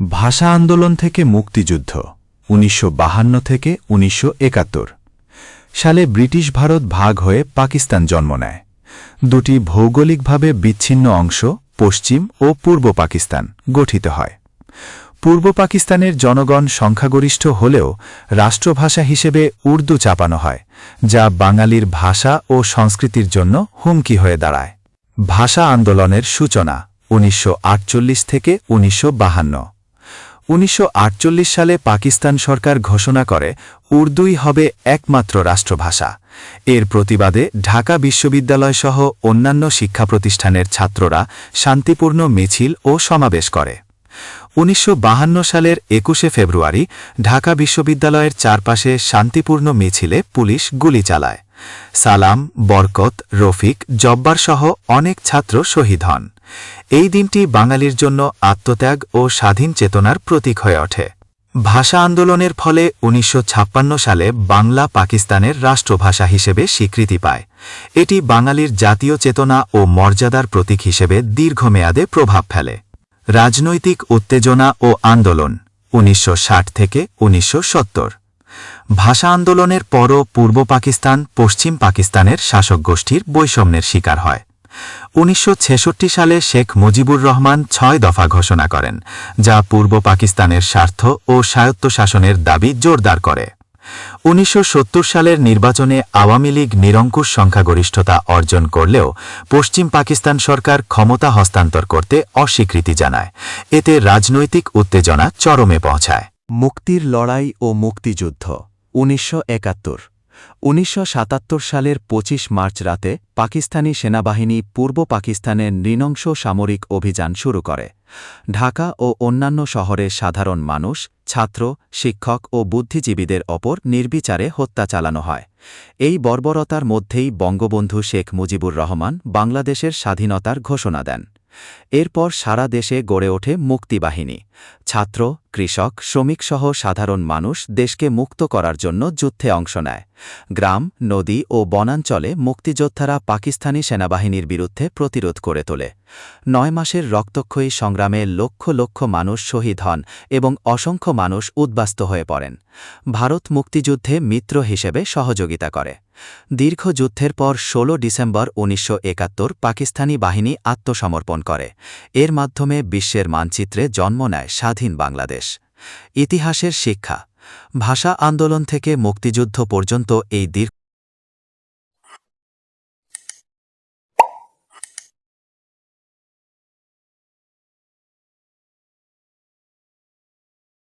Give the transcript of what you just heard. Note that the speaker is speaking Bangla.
ভাষা আন্দোলন থেকে মুক্তিযুদ্ধ, উনিশশো থেকে উনিশশো একাত্তর। সালে ব্রিটিশ ভারত ভাগ হয়ে পাকিস্তান জন্ম নেয়। দুটি ভৌগোলিকভাবে বিচ্ছিন্ন অংশ, পশ্চিম ও পূর্ব পাকিস্তান, গঠিত হয়। পূর্ব পাকিস্তানের জনগণ সংখ্যাগরিষ্ঠ হলেও রাষ্ট্রভাষা হিসেবে উর্দু চাপানো হয়, যা বাঙালির ভাষা ও সংস্কৃতির জন্য হুমকি হয়ে দাঁড়ায়। ভাষা আন্দোলনের সূচনা, উনিশশো আটচল্লিশ থেকে উনিশশো উনিশশো আটচল্লিশ সালে পাকিস্তান সরকার ঘোষণা করে, উর্দুই হবে একমাত্র রাষ্ট্রভাষা। এর প্রতিবাদে ঢাকা বিশ্ববিদ্যালয় সহ অন্যান্য শিক্ষা প্রতিষ্ঠানের ছাত্ররা শান্তিপূর্ণ মিছিল ও সমাবেশ করে। উনিশশো সালের একুশে ফেব্রুয়ারি ঢাকা বিশ্ববিদ্যালয়ের চারপাশে শান্তিপূর্ণ মিছিলে পুলিশ গুলি চালায়। সালাম, বরকত, রফিক জব্বার সহ অনেক ছাত্র শহীদ হন। এই দিনটি বাঙালির জন্য আত্মত্যাগ ও স্বাধীন চেতনার প্রতীক হয়ে ওঠে। ভাষা আন্দোলনের ফলে উনিশশো ছাপ্পান্ন সালে বাংলা পাকিস্তানের রাষ্ট্রভাষা হিসেবে স্বীকৃতি পায়। এটি বাঙালির জাতীয় চেতনা ও মর্যাদার প্রতীক হিসেবে দীর্ঘমেয়াদে প্রভাব ফেলে। রাজনৈতিক উত্তেজনা ও আন্দোলন, উনিশশো ষাট থেকে উনিশশো সত্তর। ভাষা আন্দোলনের পরও পূর্ব পাকিস্তান পশ্চিম পাকিস্তানের শাসক গোষ্ঠীর বৈষম্যের শিকার হয়। উনিশশো ছেষট্টি সালে শেখ মুজিবুর রহমান ছয় দফা ঘোষণা করেন, যা পূর্ব পাকিস্তানের স্বার্থ ও স্বায়ত্তশাসনের দাবি জোরদার করে। উনিশশো সত্তর সালের নির্বাচনে আওয়ামী লীগ নিরঙ্কুশ সংখ্যাগরিষ্ঠতা অর্জন করলেও পশ্চিম পাকিস্তান সরকার ক্ষমতা হস্তান্তর করতে অস্বীকৃতি জানায়। এতে রাজনৈতিক উত্তেজনা চরমে পৌঁছায়। মুক্তির লড়াই ও মুক্তিযুদ্ধ, উনিশশো একাত্তর। উনিশশো সালের ২৫ মার্চ রাতে পাকিস্তানি সেনাবাহিনী পূর্ব পাকিস্তানের নৃনংস সামরিক অভিযান শুরু করে। ঢাকা ও অন্যান্য শহরে সাধারণ মানুষ, ছাত্র, শিক্ষক ও বুদ্ধিজীবীদের ওপর নির্বিচারে হত্যা চালানো হয়। এই বর্বরতার মধ্যেই বঙ্গবন্ধু শেখ মুজিবুর রহমান বাংলাদেশের স্বাধীনতার ঘোষণা দেন। এরপর সারা দেশে গড়ে ওঠে মুক্তিবাহিনী। ছাত্র কৃষক শ্রমিকসহ সাধারণ মানুষ দেশকে মুক্ত করার জন্য যুদ্ধে অংশ নেয়। গ্রাম, নদী ও বনাঞ্চলে মুক্তিযোদ্ধারা পাকিস্তানি সেনাবাহিনীর বিরুদ্ধে প্রতিরোধ করে তোলে। নয় মাসের রক্তক্ষয়ী সংগ্রামে লক্ষ লক্ষ মানুষ শহীদ হন এবং অসংখ্য মানুষ উদ্বাস্ত হয়ে পড়েন। ভারত মুক্তিযুদ্ধে মিত্র হিসেবে সহযোগিতা করে। দীর্ঘ যুদ্ধের পর ১৬ ডিসেম্বর উনিশশো একাত্তর পাকিস্তানি বাহিনী আত্মসমর্পণ করে। এর মাধ্যমে বিশ্বের মানচিত্রে জন্ম নেয় স্বাধীন বাংলাদেশ। ইতিহাসের শিক্ষা। ভাষা আন্দোলন থেকে মুক্তিযুদ্ধ পর্যন্ত এই দীর্ঘ